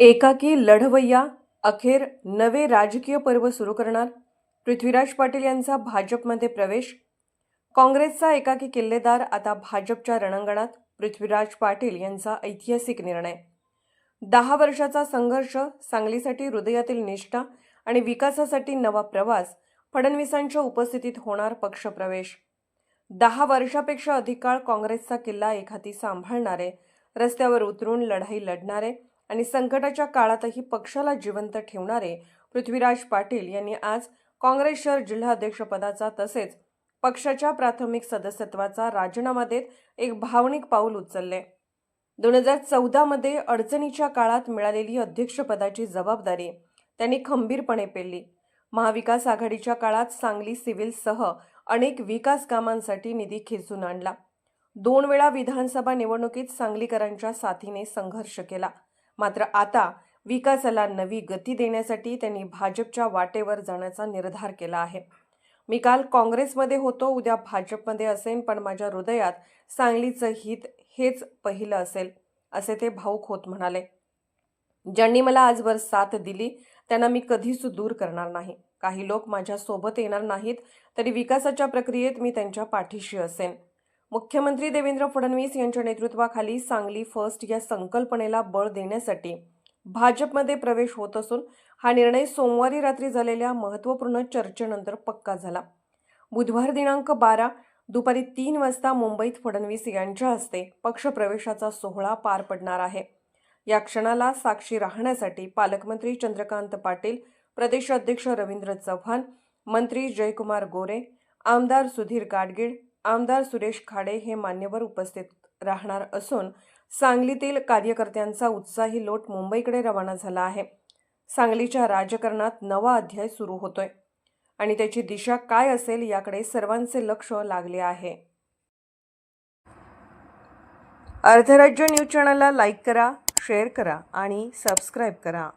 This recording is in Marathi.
एकाकी लढवय्या अखेर नवे राजकीय पर्व सुरू करणार. पृथ्वीराज पाटील यांचा भाजपमध्ये प्रवेश. काँग्रेसचा एकाकी किल्लेदार आता भाजपच्या रणांगणात पृथ्वीराज पाटील यांचा ऐतिहासिक निर्णय. दहा वर्षाचा संघर्ष सांगलीसाठी हृदयातील निष्ठा आणि विकासासाठी नवा प्रवास फडणवीसांच्या उपस्थितीत होणार पक्षप्रवेश. दहा वर्षापेक्षा अधिक काळ काँग्रेसचा किल्ला एखादी सांभाळणारे रस्त्यावर उतरून लढाई लढणारे आणि संकटाच्या काळातही पक्षाला जिवंत ठेवणारे पृथ्वीराज पाटील यांनी आज काँग्रेस शहर जिल्हाध्यक्षपदाचा तसेच पक्षाच्या प्राथमिक सदस्यत्वाचा राजीनामा देत एक भावनिक पाऊल उचलले. दोन हजार चौदामध्ये अडचणीच्या काळात मिळालेली अध्यक्षपदाची जबाबदारी त्यांनी खंबीरपणे पेलली. महाविकास आघाडीच्या काळात सांगली सिव्हिलसह अनेक विकास कामांसाठी निधी खेचून आणला. दोन वेळा विधानसभा निवडणुकीत सांगलीकरांच्या साथीने संघर्ष केला. मात्र आता विकासाला नवी गती देण्यासाठी त्यांनी भाजपच्या वाटेवर जाण्याचा निर्धार केला आहे. मी काल काँग्रेसमध्ये होतो उद्या भाजपमध्ये असेन पण माझ्या हृदयात सांगलीचं हित हेच पहिलं असेल असे ते भाऊक होत म्हणाले. ज्यांनी मला आजवर साथ दिली त्यांना मी कधीच दूर करणार नाही. काही लोक माझ्यासोबत येणार नाहीत तरी विकासाच्या प्रक्रियेत मी त्यांच्या पाठीशी असेन. मुख्यमंत्री देवेंद्र फडणवीस यांच्या नेतृत्वाखाली सांगली फर्स्ट या संकल्पनेला बळ देण्यासाठी भाजपमध्ये प्रवेश होत असून हा निर्णय सोमवारी रात्री झालेल्या महत्त्वपूर्ण चर्चेनंतर पक्का झाला. बुधवार दिनांक बारा दुपारी तीन वाजता मुंबईत फडणवीस यांच्या हस्ते पक्षप्रवेशाचा सोहळा पार पडणार आहे. या क्षणाला साक्षी राहण्यासाठी पालकमंत्री चंद्रकांत पाटील प्रदेशाध्यक्ष रवींद्र चव्हाण मंत्री जयकुमार गोरे आमदार सुधीर गाडगीळ आमदार सुरेश खाडे हे मान्यवर उपस्थित राहणार असून सांगलीतील कार्यकर्त्यांचा उत्साही लोट मुंबईकडे रवाना झाला आहे. सांगलीच्या राजकारणात नवा अध्याय सुरू होतोय आणि त्याची दिशा काय असेल याकडे सर्वांचे लक्ष लागले आहे. अर्धराज्य न्यूज चॅनलला लाईक करा शेअर करा आणि सबस्क्राईब करा.